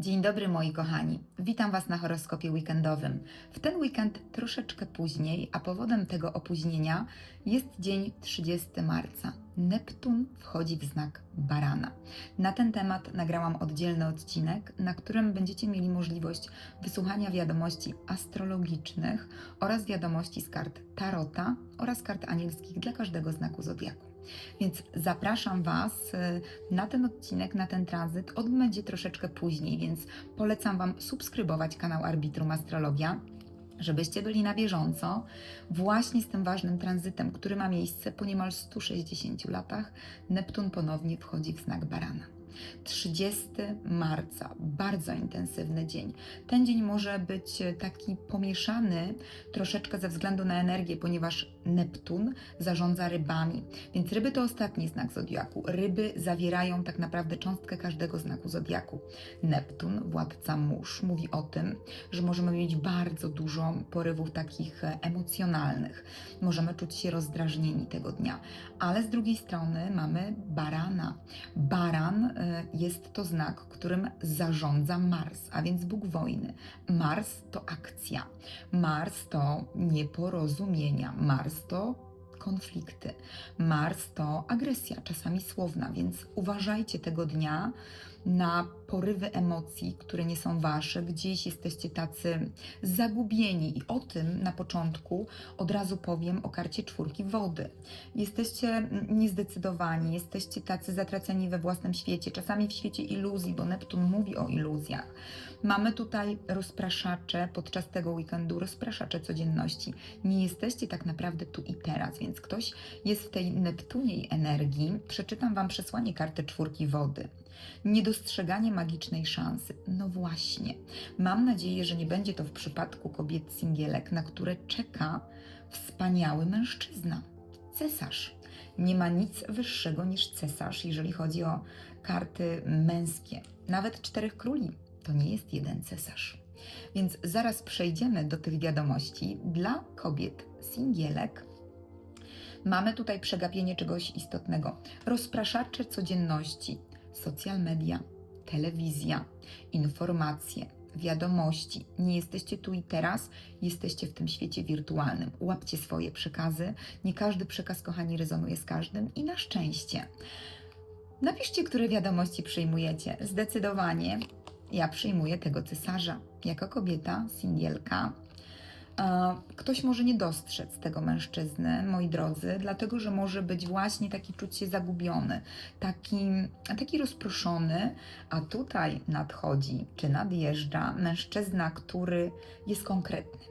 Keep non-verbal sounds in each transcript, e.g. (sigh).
Dzień dobry moi kochani. Witam Was na horoskopie weekendowym. W ten weekend troszeczkę później, a powodem tego opóźnienia jest dzień 30 marca. Neptun wchodzi w znak barana. Na ten temat nagrałam oddzielny odcinek, na którym będziecie mieli możliwość wysłuchania wiadomości astrologicznych oraz wiadomości z kart Tarota oraz kart anielskich dla każdego znaku zodiaku. Więc zapraszam Was y, na ten odcinek, na ten tranzyt. On będzie troszeczkę później, więc polecam Wam subskrybować kanał Arbitrum Astrologia, żebyście byli na bieżąco właśnie z tym ważnym tranzytem, który ma miejsce po niemal 160 latach. Neptun ponownie wchodzi w znak barana. 30 marca, bardzo intensywny dzień. Ten dzień może być taki pomieszany troszeczkę ze względu na energię, ponieważ Neptun zarządza rybami. Więc ryby to ostatni znak zodiaku. Ryby zawierają tak naprawdę cząstkę każdego znaku zodiaku. Neptun, władca mórz, mówi o tym, że możemy mieć bardzo dużo porywów takich emocjonalnych. Możemy czuć się rozdrażnieni tego dnia. Ale z drugiej strony mamy barana. Baran e, jest to znak, którym zarządza Mars, a więc Bóg wojny. Mars to akcja. Mars to nieporozumienia. Mars to konflikty. Mars to agresja, czasami słowna, więc uważajcie tego dnia na porywy emocji, które nie są wasze. Gdzieś jesteście tacy zagubieni i o tym na początku od razu powiem o karcie czwórki wody. Jesteście niezdecydowani, jesteście tacy zatraceni we własnym świecie, czasami w świecie iluzji, bo Neptun mówi o iluzjach. Mamy tutaj rozpraszacze podczas tego weekendu, rozpraszacze codzienności. Nie jesteście tak naprawdę tu i teraz, więc ktoś jest w tej Neptuniej energii. Przeczytam Wam przesłanie karty czwórki wody. Niedostrzeganie magicznej szansy. No właśnie. Mam nadzieję, że nie będzie to w przypadku kobiet singielek, na które czeka wspaniały mężczyzna. Cesarz. Nie ma nic wyższego niż cesarz, jeżeli chodzi o karty męskie. Nawet czterech króli to nie jest jeden cesarz. Więc zaraz przejdziemy do tych wiadomości dla kobiet singielek. Mamy tutaj przegapienie czegoś istotnego. Rozpraszacze codzienności, social media, telewizja, informacje, wiadomości. Nie jesteście tu i teraz, jesteście w tym świecie wirtualnym. Łapcie swoje przekazy. Nie każdy przekaz, kochani, rezonuje z każdym i na szczęście. Napiszcie, które wiadomości przyjmujecie. Zdecydowanie ja przyjmuję tego cesarza. Jako kobieta, singielka, ktoś może nie dostrzec tego mężczyzny, moi drodzy, dlatego że może być właśnie taki czuć się zagubiony, taki, taki rozproszony, a tutaj nadchodzi czy nadjeżdża mężczyzna, który jest konkretny,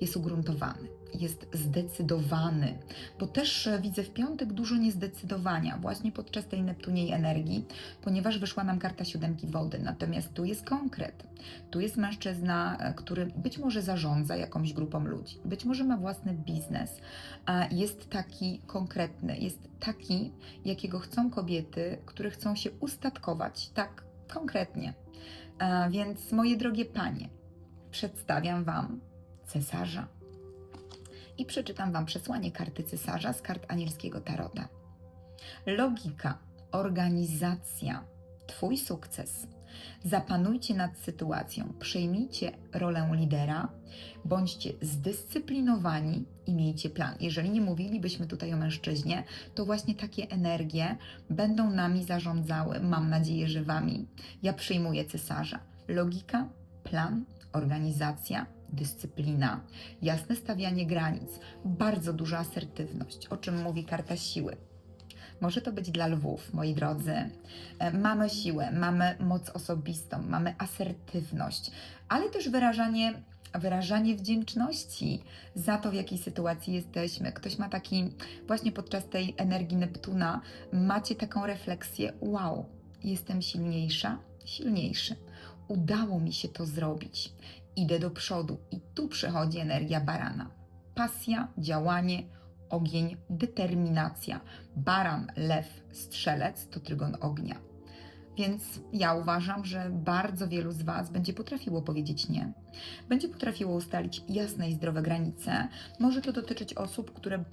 jest ugruntowany, jest zdecydowany, bo też e, widzę w piątek dużo niezdecydowania właśnie podczas tej Neptuniej energii, ponieważ wyszła nam karta siódemki wody, natomiast tu jest konkret. Tu jest mężczyzna, e, który być może zarządza jakąś grupą ludzi, być może ma własny biznes, a jest taki konkretny, jest taki, jakiego chcą kobiety, które chcą się ustatkować, tak konkretnie. A więc, moje drogie panie, przedstawiam Wam cesarza. I przeczytam Wam przesłanie karty cesarza z kart anielskiego tarota. Logika, organizacja, Twój sukces. Zapanujcie nad sytuacją, przejmijcie rolę lidera, bądźcie zdyscyplinowani i miejcie plan. Jeżeli nie mówilibyśmy tutaj o mężczyźnie, to właśnie takie energie będą nami zarządzały. Mam nadzieję, że Wami. Ja przyjmuję cesarza. Logika, plan, organizacja, dyscyplina, jasne stawianie granic, bardzo duża asertywność, o czym mówi karta siły. Może to być dla lwów, moi drodzy. E, Mamy siłę, mamy moc osobistą, mamy asertywność, ale też wyrażanie, wyrażanie wdzięczności za to, w jakiej sytuacji jesteśmy. Ktoś ma taki, właśnie podczas tej energii Neptuna, macie taką refleksję: wow, jestem silniejsza, silniejszy. Udało mi się to zrobić. Idę do przodu, i tu przychodzi energia barana. Pasja, działanie, ogień, determinacja. Baran, lew, strzelec to trygon ognia. Więc ja uważam, że bardzo wielu z Was będzie potrafiło powiedzieć nie. Będzie potrafiło ustalić jasne i zdrowe granice. Może to dotyczyć osób, które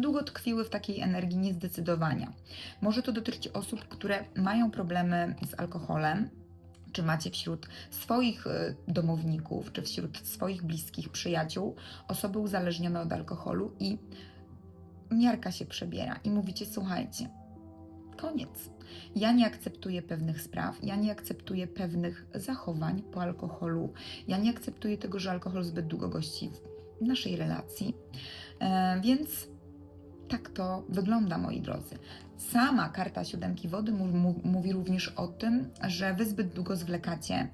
długo tkwiły w takiej energii niezdecydowania. Może to dotyczyć osób, które mają problemy z alkoholem, czy macie wśród swoich y, domowników, czy wśród swoich bliskich przyjaciół osoby uzależnione od alkoholu i miarka się przebiera i mówicie: Słuchajcie, koniec. Ja nie akceptuję pewnych spraw, ja nie akceptuję pewnych zachowań po alkoholu, ja nie akceptuję tego, że alkohol zbyt długo gości w naszej relacji. E, więc tak to wygląda, moi drodzy. Sama karta siódemki wody mówi również o tym, że wy zbyt długo zwlekacie,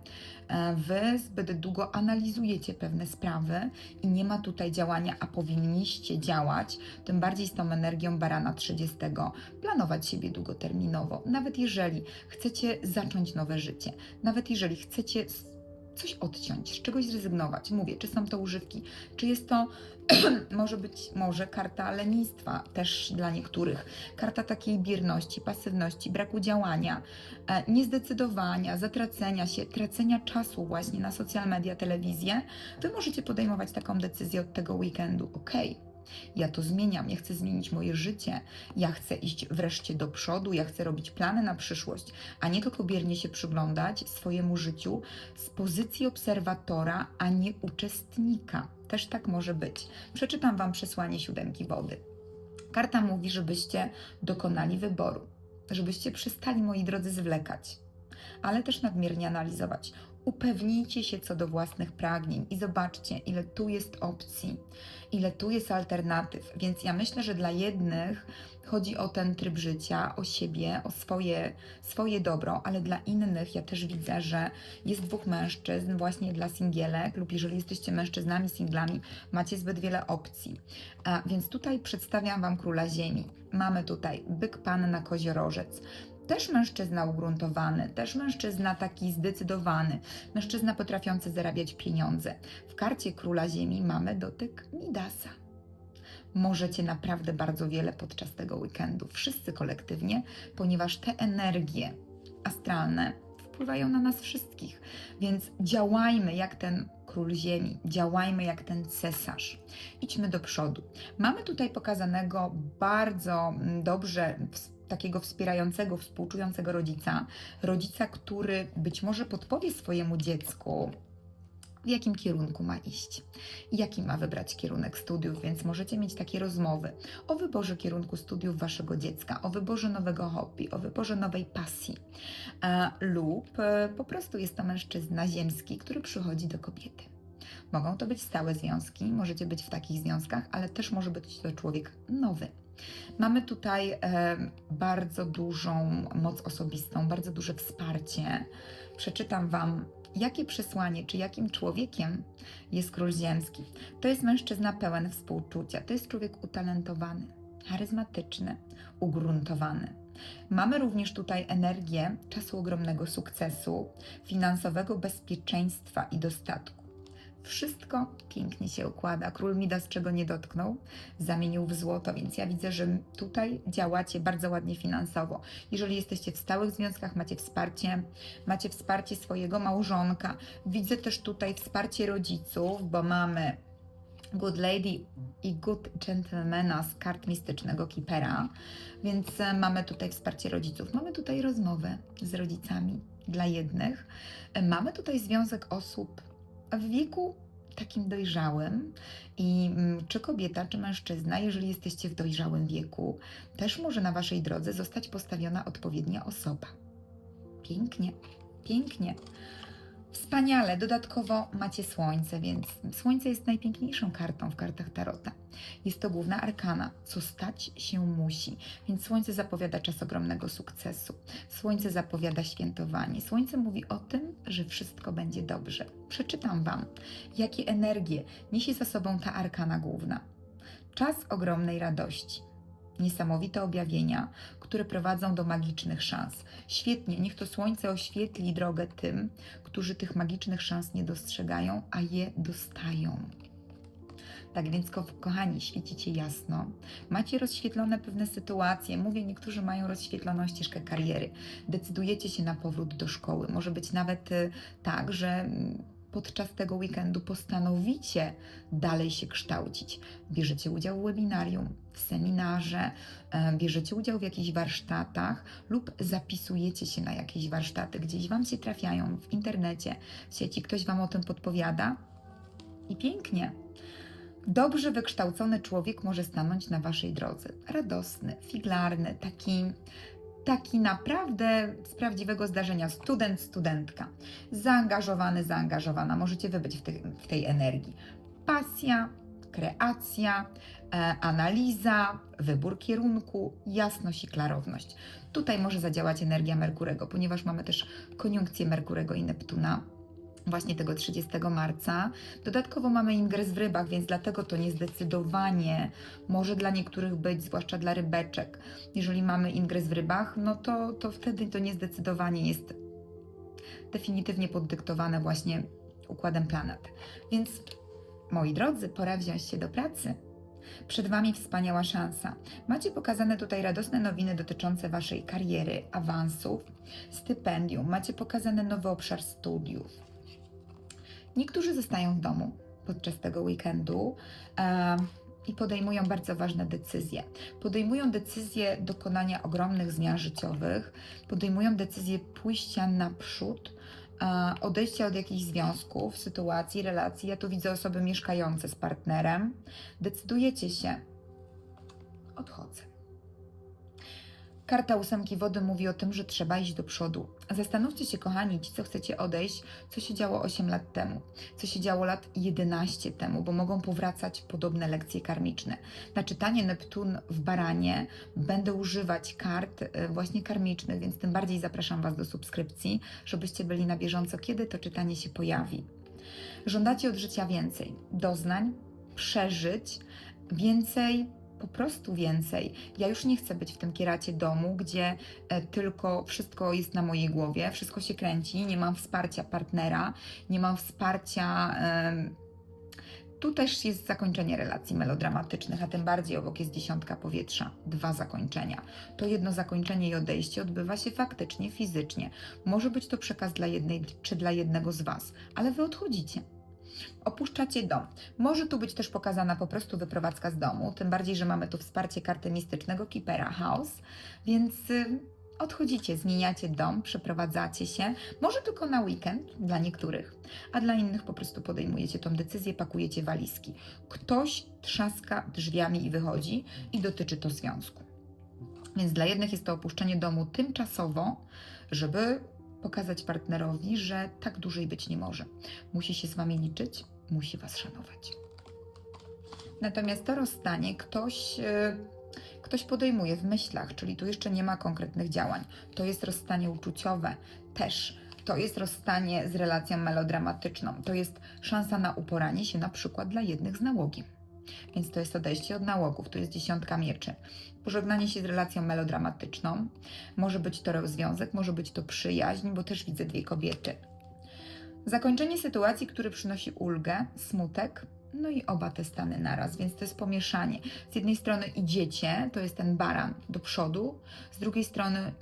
e, wy zbyt długo analizujecie pewne sprawy i nie ma tutaj działania, a powinniście działać, tym bardziej z tą energią barana 30, planować siebie długoterminowo. Nawet jeżeli chcecie zacząć nowe życie, nawet jeżeli chcecie coś odciąć, z czegoś zrezygnować. Mówię, czy są to używki, czy jest to (clears throat) może być może karta lenistwa też dla niektórych, karta takiej bierności, pasywności, braku działania, e, niezdecydowania, zatracenia się, tracenia czasu właśnie na social media, telewizję. Wy możecie podejmować taką decyzję od tego weekendu. Okej. Ja to zmieniam, ja chcę zmienić moje życie, ja chcę iść wreszcie do przodu, ja chcę robić plany na przyszłość, a nie tylko biernie się przyglądać swojemu życiu z pozycji obserwatora, a nie uczestnika. Też tak może być. Przeczytam Wam przesłanie siódemki wody. Karta mówi, żebyście dokonali wyboru, żebyście przestali, moi drodzy, zwlekać, ale też nadmiernie analizować. Upewnijcie się co do własnych pragnień i zobaczcie, ile tu jest opcji, ile tu jest alternatyw. Więc ja myślę, że dla jednych chodzi o ten tryb życia, o siebie, o swoje, swoje dobro, ale dla innych ja też widzę, że jest dwóch mężczyzn, właśnie dla singielek, lub jeżeli jesteście mężczyznami, singlami, macie zbyt wiele opcji. A więc tutaj przedstawiam Wam króla ziemi. Mamy tutaj byk panna koziorożec. Też mężczyzna ugruntowany, też mężczyzna taki zdecydowany, mężczyzna potrafiący zarabiać pieniądze. W karcie króla ziemi mamy dotyk Midasa. Możecie naprawdę bardzo wiele podczas tego weekendu, wszyscy kolektywnie, ponieważ te energie astralne wpływają na nas wszystkich. Więc działajmy jak ten król ziemi, działajmy jak ten cesarz. Idźmy do przodu. Mamy tutaj pokazanego bardzo mm, dobrze takiego wspierającego, współczującego rodzica, rodzica, który być może podpowie swojemu dziecku, w jakim kierunku ma iść jaki ma wybrać kierunek studiów, więc możecie mieć takie rozmowy o wyborze kierunku studiów waszego dziecka, o wyborze nowego hobby, o wyborze nowej pasji, e, lub e, po prostu jest to mężczyzna ziemski, który przychodzi do kobiety. Mogą to być stałe związki, możecie być w takich związkach, ale też może być to człowiek nowy. Mamy tutaj e, bardzo dużą moc osobistą, bardzo duże wsparcie. Przeczytam Wam, jakie przesłanie, czy jakim człowiekiem jest król ziemski. To jest mężczyzna pełen współczucia, to jest człowiek utalentowany, charyzmatyczny, ugruntowany. Mamy również tutaj energię czasu ogromnego sukcesu, finansowego bezpieczeństwa i dostatku. Wszystko pięknie się układa. Król Midas czego nie dotknął, zamienił w złoto, więc ja widzę, że tutaj działacie bardzo ładnie finansowo. Jeżeli jesteście w stałych związkach, macie wsparcie, macie wsparcie swojego małżonka. Widzę też tutaj wsparcie rodziców, bo mamy Good Lady i Good Gentlemana z kart mistycznego Kipera, więc e, mamy tutaj wsparcie rodziców. Mamy tutaj rozmowę z rodzicami dla jednych. E, Mamy tutaj związek osób w wieku takim dojrzałym i mm, czy kobieta, czy mężczyzna, jeżeli jesteście w dojrzałym wieku, też może na waszej drodze zostać postawiona odpowiednia osoba. Pięknie, pięknie. Wspaniale, dodatkowo macie słońce, więc słońce jest najpiękniejszą kartą w kartach Tarota. Jest to główna arkana, co stać się musi, więc słońce zapowiada czas ogromnego sukcesu. Słońce zapowiada świętowanie. Słońce mówi o tym, że wszystko będzie dobrze. Przeczytam Wam, jakie energie niesie za sobą ta arkana główna. Czas ogromnej radości. Niesamowite objawienia, które prowadzą do magicznych szans. Świetnie, niech to słońce oświetli drogę tym, którzy tych magicznych szans nie dostrzegają, a je dostają. Tak więc, ko- kochani, świecicie jasno, macie rozświetlone pewne sytuacje. Mówię, niektórzy mają rozświetloną ścieżkę kariery. Decydujecie się na powrót do szkoły. Może być nawet y, tak, że mm, podczas tego weekendu postanowicie dalej się kształcić. Bierzecie udział w webinarium, w seminarze, e, bierzecie udział w jakichś warsztatach lub zapisujecie się na jakieś warsztaty, gdzieś Wam się trafiają w internecie, w sieci, ktoś Wam o tym podpowiada i pięknie. Dobrze wykształcony człowiek może stanąć na Waszej drodze. Radosny, figlarny, taki, taki naprawdę z prawdziwego zdarzenia. Student, studentka. Zaangażowany, zaangażowana. Możecie wy być w, tej- w tej energii. Pasja, kreacja, e, analiza, wybór kierunku, jasność i klarowność. Tutaj może zadziałać energia Merkurego, ponieważ mamy też koniunkcję Merkurego i Neptuna właśnie tego 30 marca. Dodatkowo mamy ingres w rybach, więc dlatego to niezdecydowanie może dla niektórych być, zwłaszcza dla rybeczek. Jeżeli mamy ingres w rybach, no to, to wtedy to niezdecydowanie jest definitywnie poddyktowane właśnie układem planet. Więc moi drodzy, pora wziąć się do pracy. Przed Wami wspaniała szansa. Macie pokazane tutaj radosne nowiny dotyczące Waszej kariery, awansów, stypendium, macie pokazany nowy obszar studiów. Niektórzy zostają w domu podczas tego weekendu e, i podejmują bardzo ważne decyzje. Podejmują decyzję dokonania ogromnych zmian życiowych, podejmują decyzję pójścia naprzód, e, odejścia od jakichś związków, sytuacji, relacji. Ja tu widzę osoby mieszkające z partnerem. Decydujecie się, odchodzę. Karta ósemki wody mówi o tym, że trzeba iść do przodu. Zastanówcie się, kochani, ci, co chcecie odejść, co się działo 8 lat temu, co się działo lat 11 temu, bo mogą powracać podobne lekcje karmiczne. Na czytanie Neptun w Baranie będę używać kart e, właśnie karmicznych, więc tym bardziej zapraszam Was do subskrypcji, żebyście byli na bieżąco, kiedy to czytanie się pojawi. Żądacie od życia więcej doznań, przeżyć, więcej po prostu więcej. Ja już nie chcę być w tym kieracie domu, gdzie e, tylko wszystko jest na mojej głowie, wszystko się kręci, nie mam wsparcia partnera, nie mam wsparcia. tu też jest zakończenie relacji melodramatycznych, a tym bardziej obok jest dziesiątka powietrza. Dwa zakończenia. To jedno zakończenie i odejście odbywa się faktycznie, fizycznie. Może być to przekaz dla jednej czy dla jednego z Was, ale Wy odchodzicie. Opuszczacie dom. Może tu być też pokazana po prostu wyprowadzka z domu, tym bardziej, że mamy tu wsparcie karty mistycznego Keepera House, więc y, odchodzicie, zmieniacie dom, przeprowadzacie się, może tylko na weekend dla niektórych, a dla innych po prostu podejmujecie tą decyzję, pakujecie walizki. Ktoś trzaska drzwiami i wychodzi i dotyczy to związku. Więc dla jednych jest to opuszczenie domu tymczasowo, żeby pokazać partnerowi, że tak dłużej być nie może. Musi się z Wami liczyć, musi Was szanować. Natomiast to rozstanie ktoś, e, ktoś podejmuje w myślach, czyli tu jeszcze nie ma konkretnych działań. To jest rozstanie uczuciowe też. To jest rozstanie z relacją melodramatyczną. To jest szansa na uporanie się na przykład dla jednych z nałogi. Więc to jest odejście od nałogów, to jest dziesiątka mieczy. Pożegnanie się z relacją melodramatyczną. Może być to związek, może być to przyjaźń, bo też widzę dwie kobiety. Zakończenie sytuacji, który przynosi ulgę, smutek, no i oba te stany naraz, więc to jest pomieszanie. Z jednej strony idziecie, to jest ten baran do przodu, z drugiej strony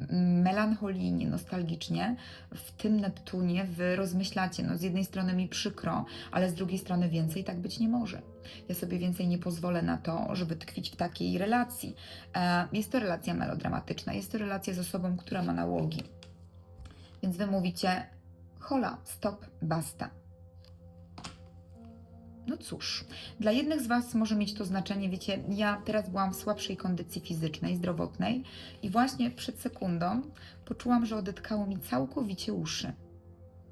melancholijnie, nostalgicznie, w tym Neptunie wy rozmyślacie, no z jednej strony mi przykro, ale z drugiej strony więcej tak być nie może. Ja sobie więcej nie pozwolę na to, żeby tkwić w takiej relacji. E, Jest to relacja melodramatyczna, jest to relacja z osobą, która ma nałogi. Więc wy mówicie, hola, stop, basta. No cóż, dla jednych z Was może mieć to znaczenie, wiecie, ja teraz byłam w słabszej kondycji fizycznej, zdrowotnej i właśnie przed sekundą poczułam, że odetkało mi całkowicie uszy.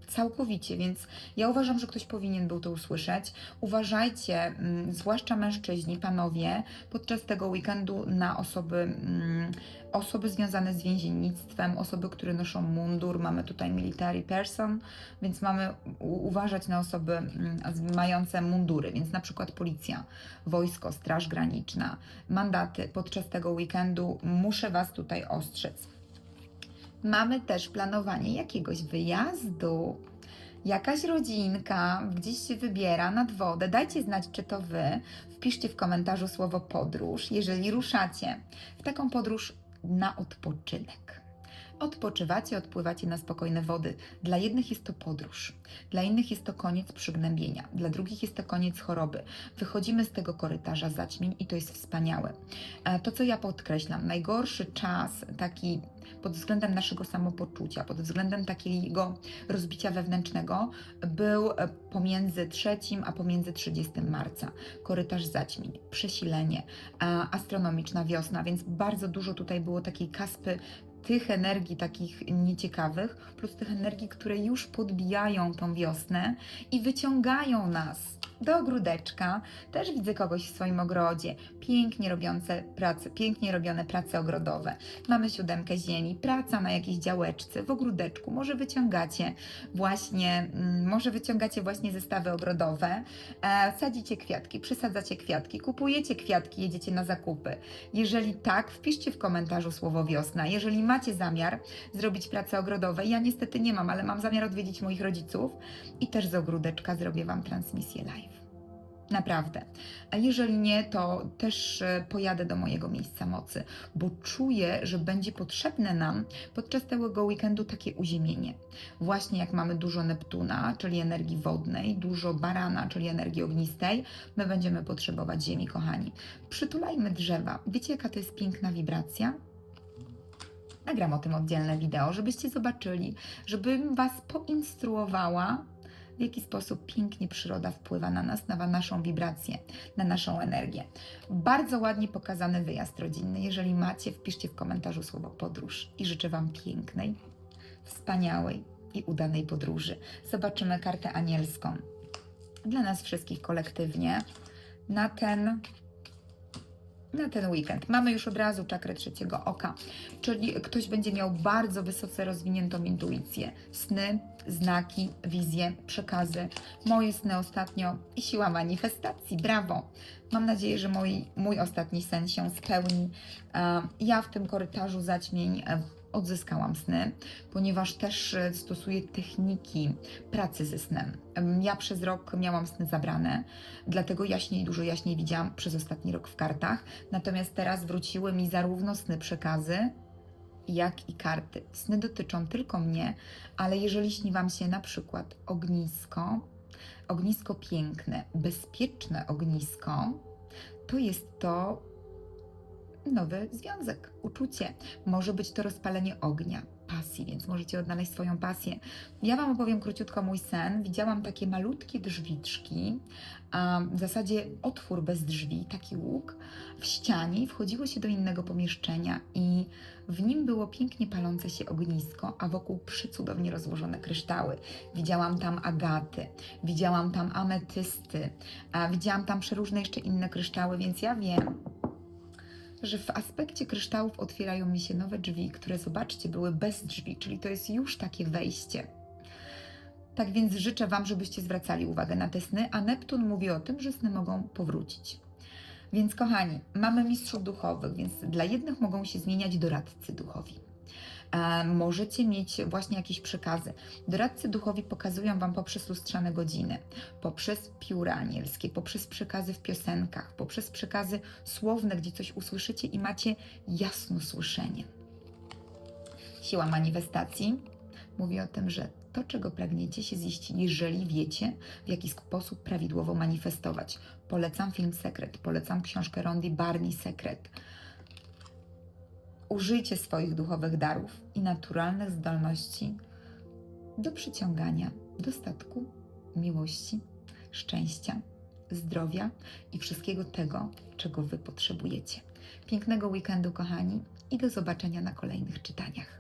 Całkowicie, więc ja uważam, że ktoś powinien był to usłyszeć. Uważajcie, mm, zwłaszcza mężczyźni, panowie, podczas tego weekendu na osoby, mm, osoby związane z więziennictwem, osoby, które noszą mundur. Mamy tutaj military person, więc mamy uważać na osoby mm, mające mundury, więc na przykład policja, wojsko, straż graniczna, mandaty podczas tego weekendu. Muszę Was tutaj ostrzec. Mamy też planowanie jakiegoś wyjazdu. jakaś rodzinka gdzieś się wybiera nad wodę. Dajcie znać, czy to wy. Wpiszcie w komentarzu słowo podróż, jeżeli ruszacie w taką podróż na odpoczynek. Odpoczywacie, odpływacie na spokojne wody. Dla jednych jest to podróż, dla innych jest to koniec przygnębienia, dla drugich jest to koniec choroby. Wychodzimy z tego korytarza zaćmień i to jest wspaniałe. E, To, co ja podkreślam, najgorszy czas, taki pod względem naszego samopoczucia, pod względem takiego rozbicia wewnętrznego, był pomiędzy 3 a pomiędzy 30 marca. Korytarz zaćmień, przesilenie, astronomiczna wiosna, więc bardzo dużo tutaj było takiej kaspy tych energii takich nieciekawych, plus tych energii, które już podbijają tą wiosnę i wyciągają nas do ogródeczka. Też widzę kogoś w swoim ogrodzie, pięknie robiące prace, pięknie robione prace ogrodowe. Mamy siódemkę ziemi, praca na jakiejś działeczce, w ogródeczku. Może wyciągacie właśnie, mm, może wyciągacie właśnie zestawy ogrodowe, e, sadzicie kwiatki, przysadzacie kwiatki, kupujecie kwiatki, jedziecie na zakupy. Jeżeli tak, wpiszcie w komentarzu słowo wiosna. Jeżeli macie zamiar zrobić prace ogrodowe, ja niestety nie mam, ale mam zamiar odwiedzić moich rodziców i też z ogródeczka zrobię Wam transmisję live. Naprawdę. A jeżeli nie, to też e, pojadę do mojego miejsca mocy, bo czuję, że będzie potrzebne nam podczas tego weekendu takie uziemienie. Właśnie jak mamy dużo Neptuna, czyli energii wodnej, dużo Barana, czyli energii ognistej, my będziemy potrzebować ziemi, kochani. Przytulajmy drzewa. Wiecie, jaka to jest piękna wibracja? Nagram o tym oddzielne wideo, żebyście zobaczyli, żebym Was poinstruowała, w jaki sposób pięknie przyroda wpływa na nas, na naszą wibrację, na naszą energię. Bardzo ładnie pokazany wyjazd rodzinny. Jeżeli macie, wpiszcie w komentarzu słowo podróż i życzę Wam pięknej, wspaniałej i udanej podróży. Zobaczymy kartę anielską dla nas wszystkich kolektywnie na ten na ten weekend. Mamy już od razu czakrę trzeciego oka, czyli ktoś będzie miał bardzo wysoce rozwiniętą intuicję. Sny, znaki, wizje, przekazy. Moje sny ostatnio i siła manifestacji. Brawo! Mam nadzieję, że mój, mój ostatni sen się spełni. E, Ja w tym korytarzu zaćmień e, odzyskałam sny, ponieważ też e, stosuję techniki pracy ze snem. Em, Ja przez rok miałam sny zabrane, dlatego jaśniej, dużo jaśniej widziałam przez ostatni rok w kartach. Natomiast teraz wróciły mi zarówno sny przekazy, jak i karty. Sny dotyczą tylko mnie, ale jeżeli śni Wam się na przykład ognisko, ognisko piękne, bezpieczne ognisko, to jest to nowy związek, uczucie. Może być to rozpalenie ognia, pasji, więc możecie odnaleźć swoją pasję. Ja Wam opowiem króciutko mój sen. Widziałam takie malutkie drzwiczki, w zasadzie otwór bez drzwi, taki łuk w ścianie wchodziło się do innego pomieszczenia i w nim było pięknie palące się ognisko, a wokół przecudownie rozłożone kryształy. Widziałam tam agaty, widziałam tam ametysty, widziałam tam przeróżne jeszcze inne kryształy, więc ja wiem, że w aspekcie kryształów otwierają mi się nowe drzwi, które zobaczcie były bez drzwi, czyli to jest już takie wejście. Tak więc życzę Wam, żebyście zwracali uwagę na te sny, a Neptun mówi o tym, że sny mogą powrócić. Więc kochani, mamy mistrzów duchowych, więc dla jednych mogą się zmieniać doradcy duchowi. E, możecie mieć właśnie jakieś przekazy. Doradcy duchowi pokazują Wam poprzez lustrzane godziny, poprzez pióra anielskie, poprzez przekazy w piosenkach, poprzez przekazy słowne, gdzie coś usłyszycie i macie jasno słyszenie. Siła manifestacji mówi o tym, że to, czego pragniecie, się ziści, jeżeli wiecie, w jaki sposób prawidłowo manifestować. Polecam film Sekret, polecam książkę Rondi Barney Sekret. Użyjcie swoich duchowych darów i naturalnych zdolności do przyciągania dostatku, miłości, szczęścia, zdrowia i wszystkiego tego, czego Wy potrzebujecie. Pięknego weekendu, kochani, i do zobaczenia na kolejnych czytaniach.